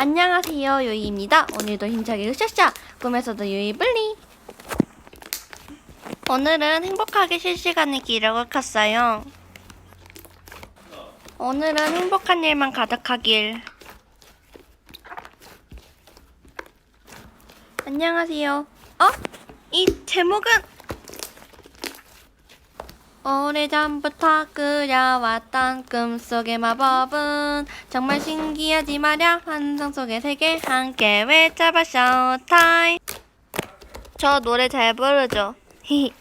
안녕하세요 요이입니다. 오늘도 힘차게 으쌰쌰 꿈에서도 요이 블리 오늘은 행복하게 실시간의 기록을 켰어요. 오늘은 행복한 일만 가득하길 안녕하세요. 어? 이 제목은 오래전부터 그려왔던 꿈속의 마법은 정말 신기하지 말야 환상 속의 세계 함께 외쳐봐 쇼타임. 저 노래 잘 부르죠? 히히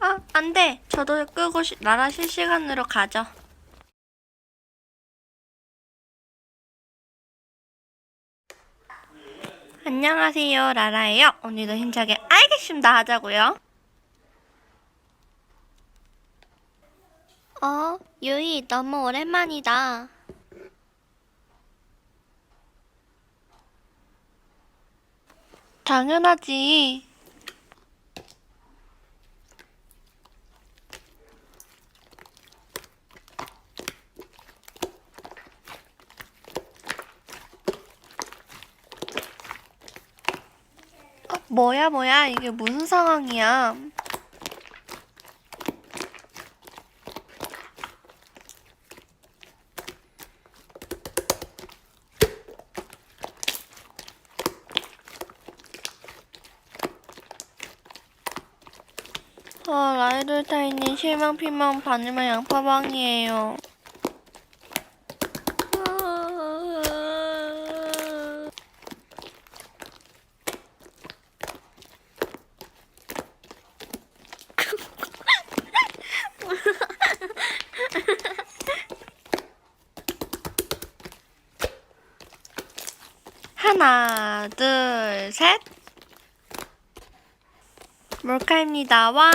아 안 돼. 저도 끄고 시- 나라 실시간으로 가죠 안녕하세요 라라예요. 오늘도 힘차게 알겠습니다 하자고요. 어 유이 너무 오랜만이다. 당연하지 어, 뭐야 뭐야 이게 무슨 상황이야 아, 라이돌 타이님 실망 피망 바늘만 양파방이에요. 하나, 둘, 셋. 몰카입니다. 와.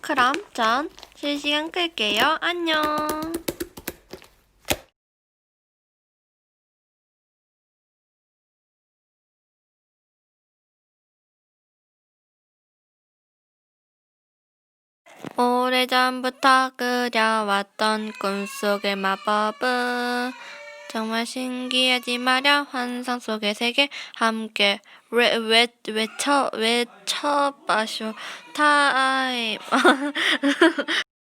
그럼 전 실시간 끌게요. 안녕. 오래전부터 그려왔던 꿈속의 마법은 정말 신기하지 말야 환상 속의 세계 함께 외, 외, 외쳐 외쳐봐쇼. 타임